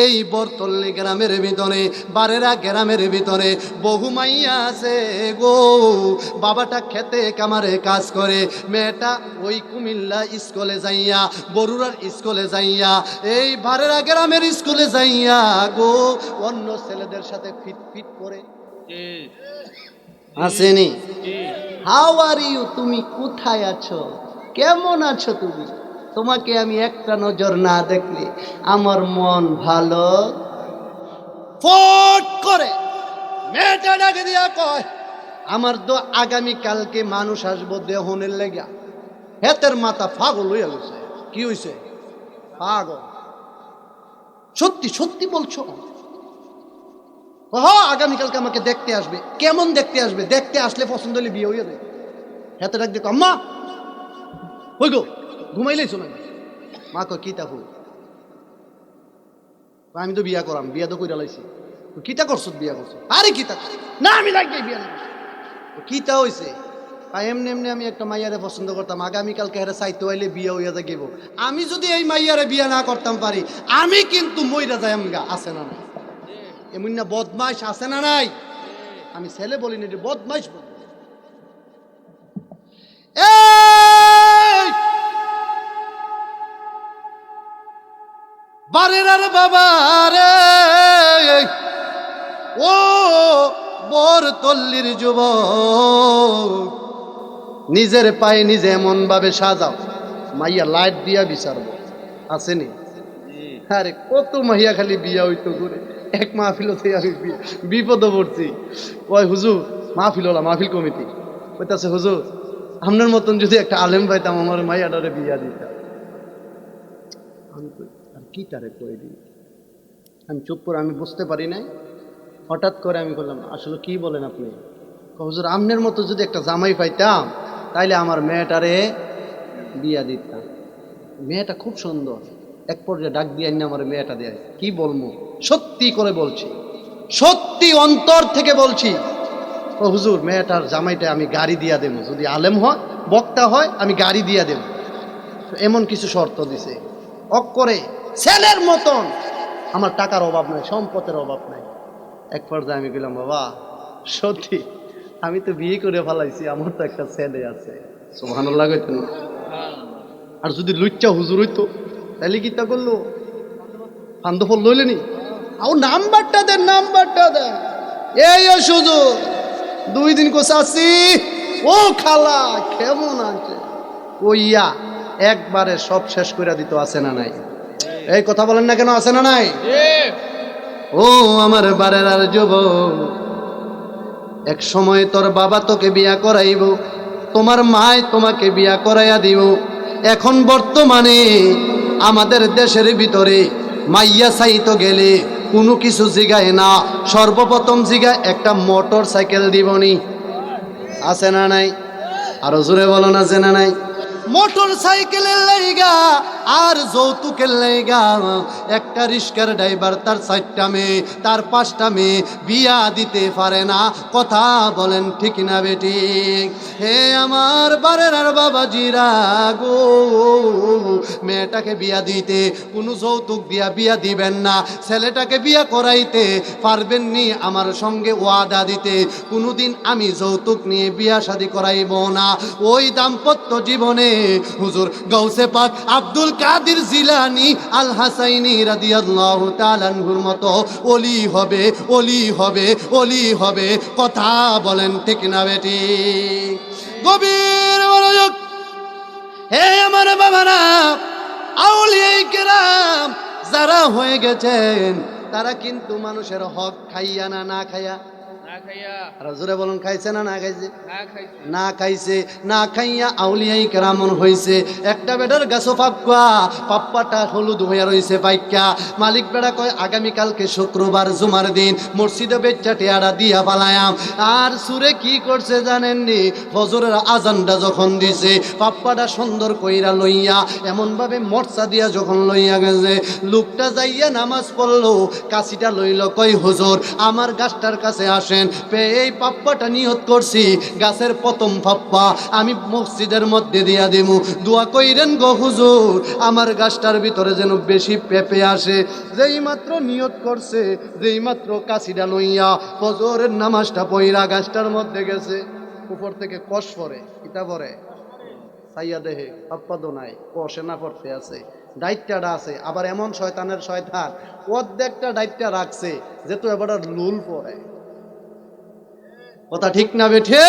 এই বরতল্লি গ্রামের ভিতরে বারেরা গ্রামের ভিতরে বহু মাইয়া আছে গো। বাবাটা খেতে কামারে কাজ করে মেয়েটা ওই কুমিল্লা স্কুলে যাইয়া বরুরার স্কুলে যাইয়া এই বারেরা গ্রামের স্কুলে যাইয়া গো। অন্য ছেলেদের সাথে ফিট ফিট করে আসেনি? হাউ আর ইউ তুমি কোথায় আছো? কেমন আছো তুমি? তোমাকে আমি একটা নজর না দেখলে আমার মন ভালো ফট করে। মেয়েটা ডাকে দিয়া কয়, আমার তো আগামী কালকে মানুষ আসব দেহনের লেগা হেতের মাথা পাগল হয়ে গেছে। কি হয়েছে পাগল। সত্যি সত্যি বলছো? হ আগামীকালকে আমাকে দেখতে আসবে। কেমন দেখতে আসবে? দেখতে আসলে পছন্দ হলে বিয়ে হয়ে যাবে হাতে ডাক দেখো আম্মা ওই গো ঘুমাইলেই শোনা মা কয় কিতা হো আমি তো বিয়া করাম, বিয়া তো কইরা লাইছি। কিতা করছ বিয়া করছ? আরে কিতা না, আমি লাগবে বিয়া না কিতা আর এমনি এমনি আমি একটা মাইয়ারে পছন্দ করতাম। আগামীকালকে হেরে চাইতে হইলে বিয়ে হইয়া যাইব আমি যদি এই মাইয়ারে বিয়া না করতাম পারি, আমি কিন্তু মইরা যাই আমগা আছে না নাই? এমন না বদমাইশ আছে না নাই? আমি ছেলে বলিনি এটা বদমাইশ বারের আর বাবা রে ও বর তল্লির যুব নিজের পায়ে নিজে এমন ভাবে সাজাও। মাইয়া লাইট দিয়া বিচারবো। আসেনি? আরে, কত মাইয়া খালি বিয়া হইতো করে এক মাহফিল আমি বিপদে পড়ছি। ওই হুজুর, মাহফিল হলা, মাহফিল কমিটি। কইতাছে, হুজুর, আপনার মতন যদি একটা আলেম পাইতাম, আমার মাইয়াটারে বিয়া দিতাম। কি তারে করে দিই? আমি চুপ করে আমি বুঝতে পারি নাই। হঠাৎ করে আমি বললাম আসলে কি বলেন আপনি? কয়, হুজুর আমনের মতো যদি একটা জামাই পাইতাম তাইলে আমার মেয়েটারে বিয়া দিতাম। মেয়েটা খুব সুন্দর। এক পর্যায়ে ডাক দিয়ে আইনে আমার মেয়েটা দেয় কি বলব সত্যি করে বলছি। সত্যি অন্তর থেকে বলছি। ও হুজুর মেয়েটার জামাইটা আমি গাড়ি দিয়া দেব। যদি আলেম হয় বক্তা হয় আমি গাড়ি দিয়া দেব। এমন কিছু শর্ত দিছে। অক করে ছেলের মতন। আমার টাকার অভাব নাই, সম্পদের অভাব নাই। এক পর্যায়ে আমি গেলাম বাবা, সত্যি, আমি তো বিয়ে করে ফেলাইছি, আমার তো একটা ছেলে আছে। সুবহানাল্লাহ কইতেন না? আর যদি লুচ্চা হুজুর হইতো তাহলে কি তা করল? ফান্দফল লইলেনি আও নাম্বারটা দেন নাম্বারটা দেন। এই সুযোগ দুই দিন কোসাসি ও খালা, কেমন আছে? কইয়া একবারে সব শেষ করে দিত, আছে না নাই? এই কথা বলেন না কেন, আছে না নাই? ও আমার বারের আর যুবক, এক সময় তোর বাবা তোকে বিয়া করাইব, তোমার মায় তোমাকে বিয়া করাইয়া দিব। এখন বর্তমানে আমাদের দেশের ভিতরে মাইয়া সাইতো গেলে কোনো কিছু জিগায় না, সর্বপ্রথম জিগায় একটা মোটর সাইকেল দিবনি আছে না নাই? আরও জোরে বলো না, আছে না নাই? মোটর সাইকেলের লাইগা আর যৌতুকের লাইগা একটা রিস্কার ড্রাইভার, তার চারটা মেয়ে, তার পাঁচটা মেয়ে বিয়া দিতে পারে না। কথা বলেন ঠিক না বেটি? হে আমার বারের আর বাবা জিরা গো, মেয়েটাকে বিয়া দিতে কোনো যৌতুক দিয়া বিয়া দিবেন না। ছেলেটাকে বিয়া করাইতে পারবেন নি আমার সঙ্গে ওয়াদা দিতে। কোনোদিন আমি যৌতুক নিয়ে বিয়া শাদি করাইব না। ওই দাম্পত্য জীবনে হুজুর গৌসে পাক আব্দুল কাদির জিলানি আল হাসাইনি রাদিয়াল্লাহু তাআলার মতো, ওলি হবে ওলি হবে ওলি হবে, কথা বলেন ঠিক না বেটি? গভীর মনোযোগ। হে আমার বাবারা আউলিয়াই কেরাম যারা হয়ে গেছেন, তারা কিন্তু মানুষের হক খাইয়া না না খাইয়া আর জোরে বলুন খাইছে না না খাইছে? না খাইছে। না খাইয়া আউলিয়াই কেরামন হইছে। একটা বেটার গাছও পাপ্পা পাপ্পাটা হলুদ হইয়া রইছে পাইকা মালিক বেড়া কয় আগামীকালকে শুক্রবার জুমার দিন মসজিদে বেচ্চা টেয়ারা দিয়া পালায়াম। আর সুরে কি করছে জানেননি? ফজরের আজানটা যখন দিছে পাপ্পাটা সুন্দর কইরা লইয়া এমনভাবে মরচা দিয়া যখন লইয়া গেছে লোকটা যাইয়া নামাজ পড়ল কাশিটা লইল কই হুজুর আমার গাছটার কাছে আসেন। পেয়ে এই পাপ্পাটা নিয়ত করছি। গাছের প্রথম পাপ্পা আমি মসজিদের মধ্যে দিয়া দিমু। দোয়া কইরেন গো হুজুর, আমার গাছটার ভিতরে যেন বেশি পেঁপে আসে। যেই মাত্র নিয়ত করছে, যেই মাত্র কাশিটা লইয়া ফজরের নামাজটা পইরা গাছটার মধ্যে গেছে। উপর থেকে কষ পরে কিতা পরে সাইয়া দেহে পাপ্পাদো নাই, কষে না পড়তে আছে। দায়িত্বটা আছে, আবার এমন শয়তানের শয়তান। অর্ধেকটা দায়িত্ব রাখছে যেহেতু এবার লুল পড়ে। কথা ঠিক না বেঠে।